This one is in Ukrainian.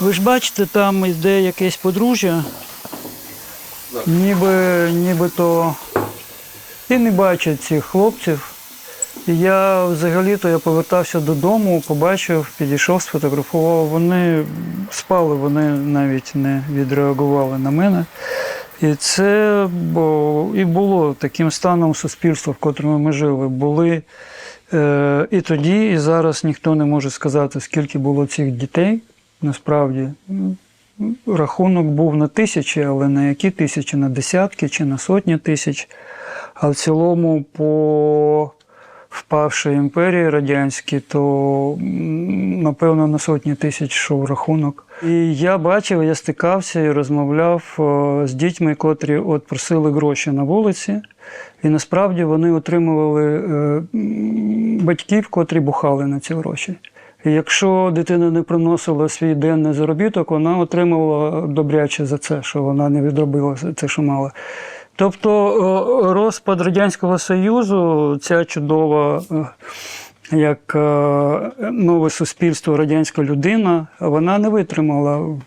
Ви ж бачите, там йде якесь подружжя. Ніби, нібито і не бачать цих хлопців. І я взагалі-то я повертався додому, побачив, підійшов, сфотографував. Вони спали, вони навіть не відреагували на мене. І це і було таким станом суспільства, в котрому ми жили. Були е, і тоді, і зараз ніхто не може сказати, скільки було цих дітей. Насправді рахунок був на тисячі, але на які тисячі? На десятки чи на сотні тисяч. А в цілому, по впавшій імперії радянській, то напевно на сотні тисяч йшов рахунок. І я бачив, я стикався і розмовляв е, з дітьми, котрі от просили гроші на вулиці. І насправді вони отримували е, батьків, котрі бухали на ці гроші. Якщо дитина не приносила свій денний заробіток, вона отримувала добряче за це, що вона не відробила це, що мала. Тобто е, розпад Радянського Союзу, ця чудова, е, як е, нове суспільство, радянська людина, вона не витримала